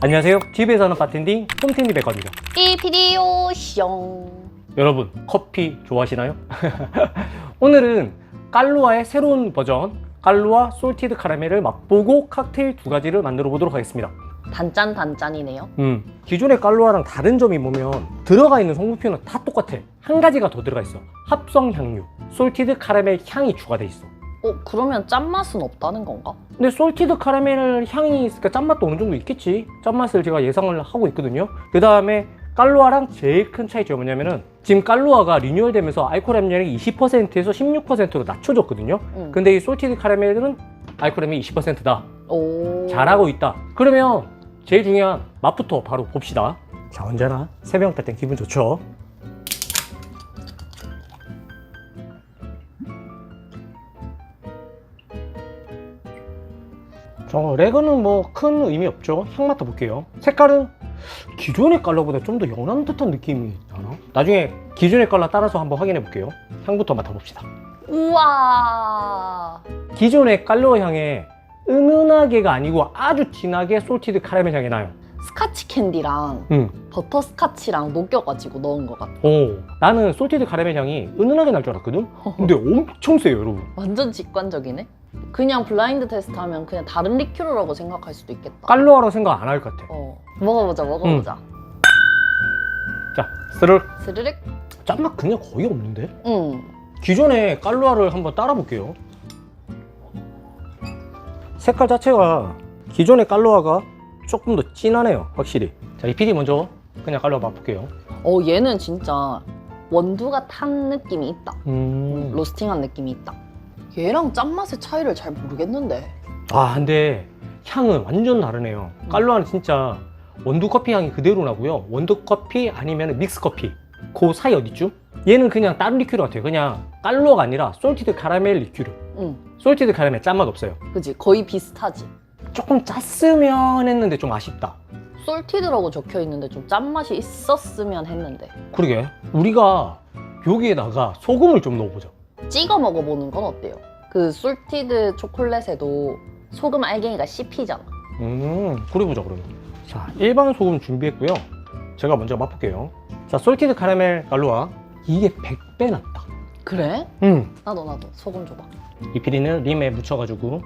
안녕하세요. 집에서는 바텐딩 홈텐디 백과입니다. 이 비디오 숑. 여러분 커피 좋아하시나요? 오늘은 깔루아의 새로운 버전 깔루아 솔티드 카라멜을 맛보고 칵테일 두 가지를 만들어 보도록 하겠습니다. 단짠 단짠이네요. 음, 기존의 깔루아랑 다른 점이 뭐면 들어가 있는 성분표는 다 똑같아. 한 가지가 더 들어가 있어. 합성 향유, 솔티드 카라멜 향이 추가돼 있어. 어 그러면 짠맛은 없다는 건가? 근데 솔티드 카라멜 향이 있으니까 짠맛도 어느 정도 있겠지. 짠맛을 제가 예상을 하고 있거든요. 그 다음에 깔루아랑 제일 큰 차이점이 뭐냐면은 지금 깔루아가 리뉴얼 되면서 알코올 함량이 20%에서 16%로 낮춰졌거든요. 응. 근데 이 솔티드 카라멜은 알코올 함량이 20%다. 오. 잘하고 있다. 그러면 제일 중요한 맛부터 바로 봅시다. 자, 언제나 세명 딸땐 기분 좋죠. 저 레그는 뭐 큰 의미 없죠. 향 맡아볼게요. 색깔은 기존의 깔러보다 좀 더 연한 듯한 느낌이 나나? 나중에 기존의 깔러 따라서 한번 확인해 볼게요. 향부터 맡아봅시다. 우와. 기존의 깔러 향에 은은하게가 아니고 아주 진하게 솔티드 카라멜 향이 나요. 스카치 캔디랑 음. 버터 스카치랑 녹여가지고 넣은 것 같아. 오, 나는 솔티드 카라멜 향이 은은하게 날 줄 알았거든? 근데 엄청 세요, 여러분. 완전 직관적이네. 그냥 블라인드 테스트 하면 그냥 다른 리큐르라고 생각할 수도 있겠다. 깔로아라고 생각 안 할 것 같아. 어. 먹어보자 먹어보자. 자, 스르륵. 스르륵. 짠맛 그냥 거의 없는데? 응. 기존의 깔로아를 한번 따라 볼게요. 색깔 자체가 기존의 깔로아가 조금 더 진하네요, 확실히. 자, 이 PD 먼저 그냥 깔로아 맛볼게요. 어 얘는 진짜 원두가 탄 느낌이 있다. 음. 로스팅한 느낌이 있다. 얘랑 짠맛의 차이를 잘 모르겠는데. 아 근데 향은 완전 다르네요. 깔로아는 진짜 원두 커피 향이 그대로 나고요. 원두 커피 아니면 믹스 커피. 그 사이 어디쯤? 얘는 그냥 다른 리큐르 같아요. 그냥 깔로아가 아니라 솔티드 카라멜 리큐르. 응. 솔티드 카라멜 짠맛 없어요. 그지? 거의 비슷하지. 조금 짰으면 했는데 좀 아쉽다. 솔티드라고 적혀 있는데 좀 짠맛이 있었으면 했는데. 그러게. 우리가 여기에다가 소금을 좀 넣어보자 찍어 먹어보는 건 어때요? 그 솔티드 초콜릿에도 소금 알갱이가 씹히잖아. 음 그래보자 그러면 자 일반 소금 준비했고요 제가 먼저 맛볼게요 자 솔티드 카라멜 깔로아 이게 100배 낫다 그래? 음 나도 나도 소금 줘봐. 이 피리는 림에 묻혀가지고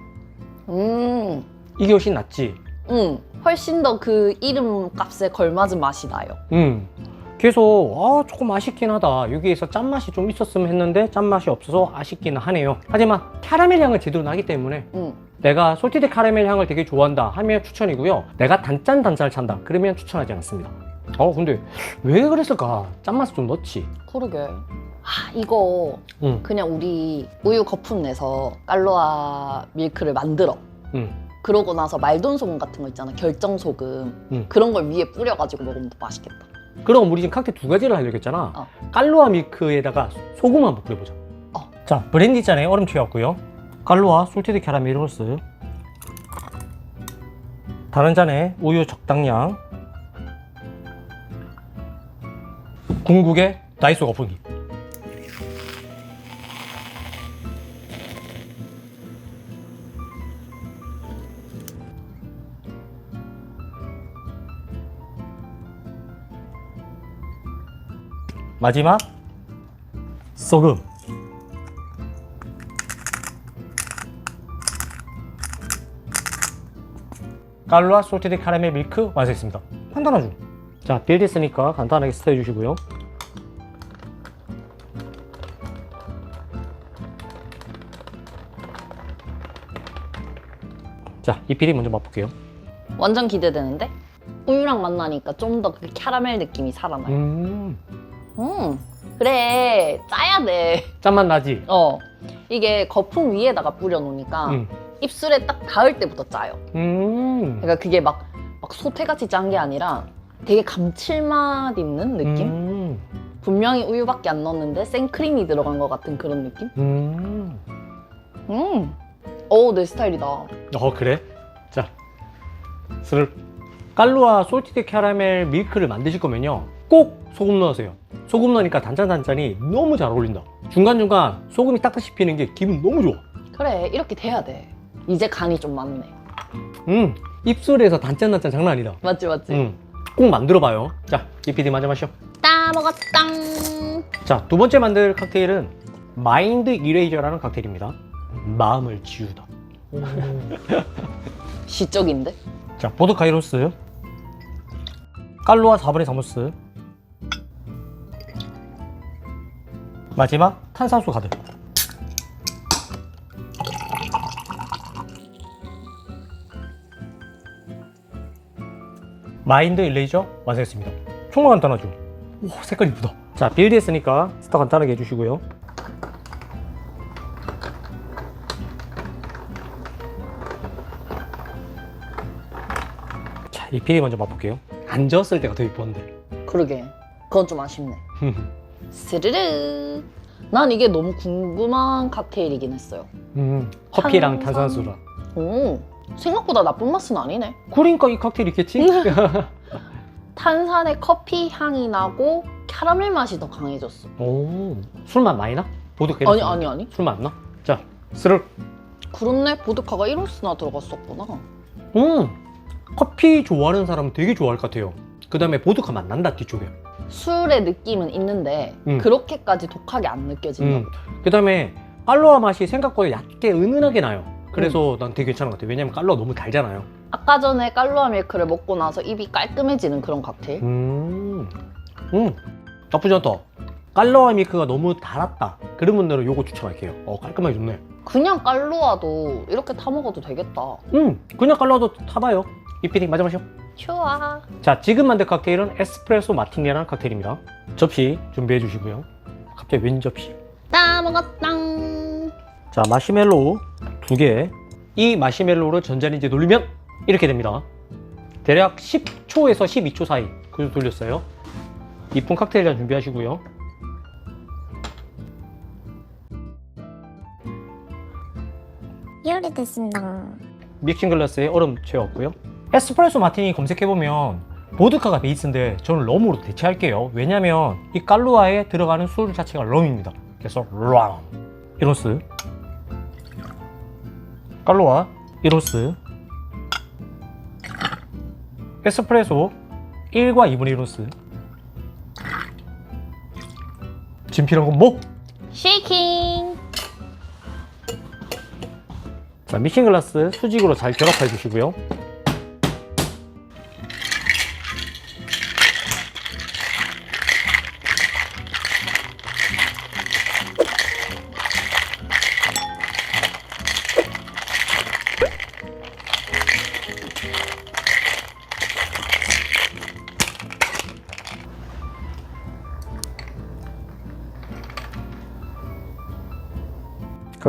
음, 이게 훨씬 낫지. 음, 훨씬 더 그 이름 값에 걸맞은 맛이 나요. 음. 그래서 아 조금 아쉽긴 하다. 여기에서 짠맛이 좀 있었으면 했는데 짠맛이 없어서 아쉽긴 하네요. 하지만 캐러멜 향은 제대로 나기 때문에 음, 내가 솔티드 카라멜 향을 되게 좋아한다 하면 추천이고요. 내가 단짠 단짠을 찬다 그러면 추천하지 않습니다. 어 근데 왜 그랬을까? 짠맛을 좀 넣지. 그러게. 아, 이거 음. 그냥 우리 우유 거품 내서 깔로아 밀크를 만들어. 음. 그러고 나서 말돈 소금 같은 거 있잖아. 결정 소금. 음. 그런 걸 위에 뿌려가지고 먹으면 더 맛있겠다. 그럼 우리 지금 칵테일 두 가지를 하려고 했잖아. 어. 깔로아 밀크에다가 소금 한번 뿌려보자. 어. 자, 브랜디 잔에 얼음 튀었고요. 깔로아 솔티드 캐러멜 홀스. 다른 잔에 우유 적당량. 궁극의 다이소 거품기. 마지막 소금. 깔로아 솔티드 카라멜 밀크 완성했습니다. 간단하죠? 자 빌드했으니까 간단하게 스터 해 주시고요. 자 이 비리 먼저 맛볼게요. 완전 기대되는데? 우유랑 만나니까 좀 더 그 캐러멜 느낌이 살아나요. 음 음, 그래. 짜야 돼. 짠맛 나지? 어. 이게 거품 위에다가 뿌려놓으니까 음. 입술에 딱 닿을 때부터 짜요. 음. 그러니까 그게 막, 막 소태같이 짠 게 아니라 되게 감칠맛 있는 느낌? 음. 분명히 우유밖에 안 넣었는데 생크림이 들어간 것 같은 그런 느낌? 음. 음. 오, 내 스타일이다. 어 그래? 자 스르 깔루아 솔티드 캐러멜 밀크를 만드실 거면요 꼭 소금 넣으세요 소금 넣으니까 단짠단짠이 너무 잘 어울린다 중간중간 소금이 딱딱 씹히는 게 기분 너무 좋아 그래, 이렇게 돼야 돼. 이제 간이 좀 맞네. 음, 입술에서 단짠단짠 장난 아니다. 맞지 맞지. 음, 꼭 만들어봐요. 자, 이 PD 마저 마셔. 따 먹었당. 자, 두 번째 만들 칵테일은 마인드 이레이저라는 칵테일입니다. 마음을 지우다. 시적인데? 자, 보드카 이로스, 깔로아 4분의 3호스, 마지막 탄산수 가득. 마인드 일레이저 완성했습니다. 정말 간단하죠? 오, 색깔 이쁘다. 자, 빌드 했으니까 스타 간단하게 해주시고요. 자, 이 비리 먼저 맛볼게요. 안 저었을 때가 더 이뻤는데. 그러게. 그건 좀 아쉽네. 스르르. 난 이게 너무 궁금한 칵테일이긴 했어요. 음, 커피랑 탄산. 탄산수랑. 오, 생각보다 나쁜 맛은 아니네. 그러니까 이 칵테일 있겠지? 탄산의 커피 향이 나고 캐러멜 맛이 더 강해졌어. 오, 술맛 많이 나? 보드카 아니 아니 아니. 술맛 나? 자, 스르륵. 그렇네. 보드카가 1호스나 들어갔었구나. 음, 커피 좋아하는 사람은 되게 좋아할 것 같아요. 그 다음에 보드카 맛 난다, 뒤쪽에. 술의 느낌은 있는데 음. 그렇게까지 독하게 안 느껴진다. 음, 그 다음에 깔로아 맛이 생각보다 얕게 은은하게 나요. 그래서 난 되게 괜찮은 것 같아요. 왜냐면 깔로아 너무 달잖아요. 아까 전에 깔로아 밀크를 먹고 나서 입이 깔끔해지는 그런 칵테일. 음, 음, 나쁘지 않다. 깔로아 밀크가 너무 달았다. 그런 분들은 요거 추천할게요. 어, 깔끔하게 좋네. 그냥 깔로아도 이렇게 타 먹어도 되겠다. 음, 그냥 깔로아도 타봐요. 이 피딩 맞아 마셔. 좋아. 자, 지금 만든 칵테일은 에스프레소 마티니라는 칵테일입니다. 접시 준비해 주시고요. 갑자기 웬 접시? 따 먹었당. 자, 마시멜로우 두 개. 이 마시멜로우를 전자레인지에 돌리면 이렇게 됩니다. 대략 10초에서 12초 사이 그 돌렸어요. 이쁜 칵테일 잔 준비하시고요. 요리됐습니다. 믹싱 글라스에 얼음 채웠고요. 에스프레소 마티니 검색해보면 보드카가 베이스인데 저는 럼으로 대체할게요. 왜냐면 이 깔루아에 들어가는 술 자체가 럼입니다. 그래서 럼 1호스 깔루아 1호스 에스프레소 1과 2분의 1호스 진필한 건 뭐? 쉐이킹. 자, 믹싱 글라스 수직으로 잘 결합해 주시고요.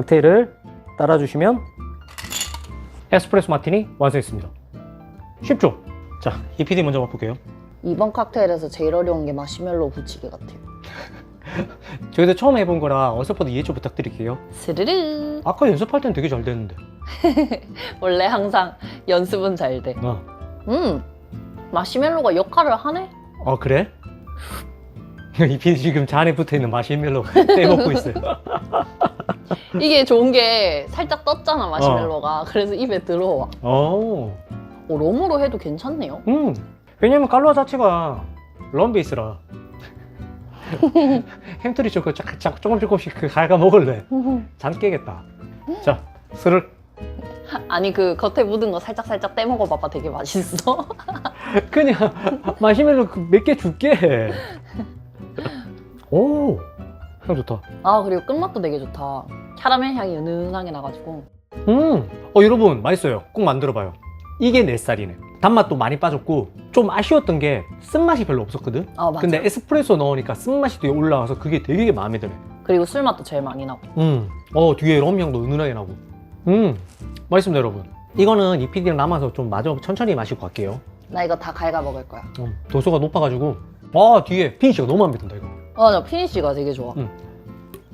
칵테일을 따라주시면 에스프레소 마티니 완성했습니다. 쉽죠? 자, 이 PD 먼저 맛볼게요. 이번 칵테일에서 제일 어려운 게 마시멜로 붙이기 같아요. 저희도 처음 해본 거라 어설퍼도 이해 좀 부탁드릴게요. 스르르. 아까 연습할 때는 되게 잘 됐는데. 원래 항상 연습은 잘 돼. 아, 음. 마시멜로가 역할을 하네? 어, 그래? 이 PD 지금 잔에 붙어 있는 마시멜로 떼먹고 있어요. 이게 좋은 게 살짝 떴잖아, 마시멜로가. 그래서 입에 들어와. 어, 어, 럼으로 해도 괜찮네요. 음. 왜냐면 깔로아 자체가 럼 베이스라. 햄트리 초코 쫙, 쫙, 조금 조금씩 그 갈가 먹을래. 잠 깨겠다. 자, 스르륵. 아니, 그 겉에 묻은 거 살짝 살짝 떼먹어 봐봐. 되게 맛있어. 그냥 마시멜로 몇 개 줄게. 오, 향 좋다. 아, 그리고 끝맛도 되게 좋다. 캐러멜 향이 은은하게 나가지고. 음, 어 여러분 맛있어요. 꼭 만들어봐요. 이게 내 쌀이네. 단맛도 많이 빠졌고 좀 아쉬웠던 게 쓴맛이 별로 없었거든. 아, 맞아. 근데 에스프레소 넣으니까 쓴맛이 되게 올라와서 그게 되게 마음에 드네. 그리고 술맛도 제일 많이 나고. 음, 어 뒤에 럼 향도 은은하게 나고. 음, 맛있습니다 여러분. 이거는 이 PD랑 남아서 좀 마저 천천히 마시고 갈게요. 나 이거 다 갈가 먹을 거야. 음, 도수가 높아가지고. 아 뒤에 피니쉬가 너무 마음에 든다 이거. 아, 나 피니쉬가 되게 좋아. 음.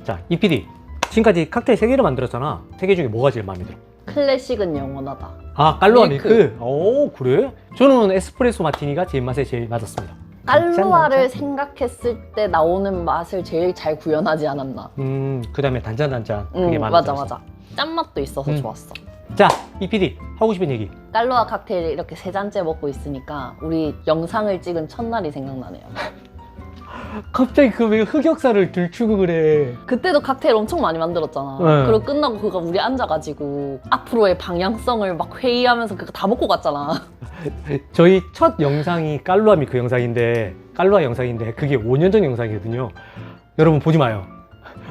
자, 이 PD. 지금까지 칵테일 3개를 만들었잖아. 3개 중에 뭐가 제일 마음에 들어? 클래식은 영원하다. 아, 깔로아 밀크. 밀크. 오, 그래? 저는 에스프레소 마티니가 제 입맛에 제일 맞았습니다. 깔로아를 단짠, 생각했을 때 나오는 맛을 제일 잘 구현하지 않았나. 음, 그 다음에 단짠단짠. 그게 음, 마음에 맞아, 들었어. 맞아. 짠맛도 있어서 음. 좋았어. 자, 이 PD 하고 싶은 얘기. 깔로아 칵테일 이렇게 세 잔째 먹고 있으니까 우리 영상을 찍은 첫날이 생각나네요. 갑자기 그 왜 흑역사를 들추고 그래. 그때도 칵테일 엄청 많이 만들었잖아. 네. 그리고 끝나고 그거 우리 앉아가지고 앞으로의 방향성을 막 회의하면서 그거 다 먹고 갔잖아. 저희 첫 영상이 깔루아미 그 영상인데 깔루아 영상인데 그게 5년 전 영상이거든요. 여러분 보지 마요.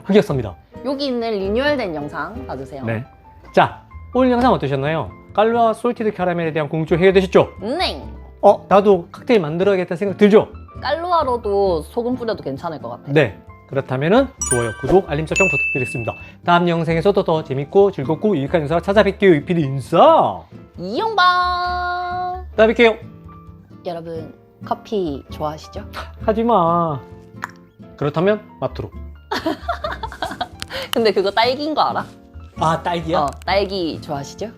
흑역사입니다. 여기 있는 리뉴얼된 영상 봐주세요. 네. 자, 오늘 영상 어떠셨나요? 깔루아 솔티드 캐러멜에 대한 궁금증 해결되셨죠? 네. 어, 나도 칵테일 만들어야겠다 생각 들죠? 깔로아로도 소금 뿌려도 괜찮을 것 같아요. 네. 그렇다면은 좋아요, 구독, 알림 설정 부탁드리겠습니다. 다음 영상에서도 더 재밌고 즐겁고 유익한 영상 찾아뵐게요. 이피디 인사. 이용방 또 뵐게요. 여러분 커피 좋아하시죠? 하지 마. 그렇다면 마트로. 근데 그거 딸기인 거 알아? 아, 딸기야? 어, 딸기 좋아하시죠?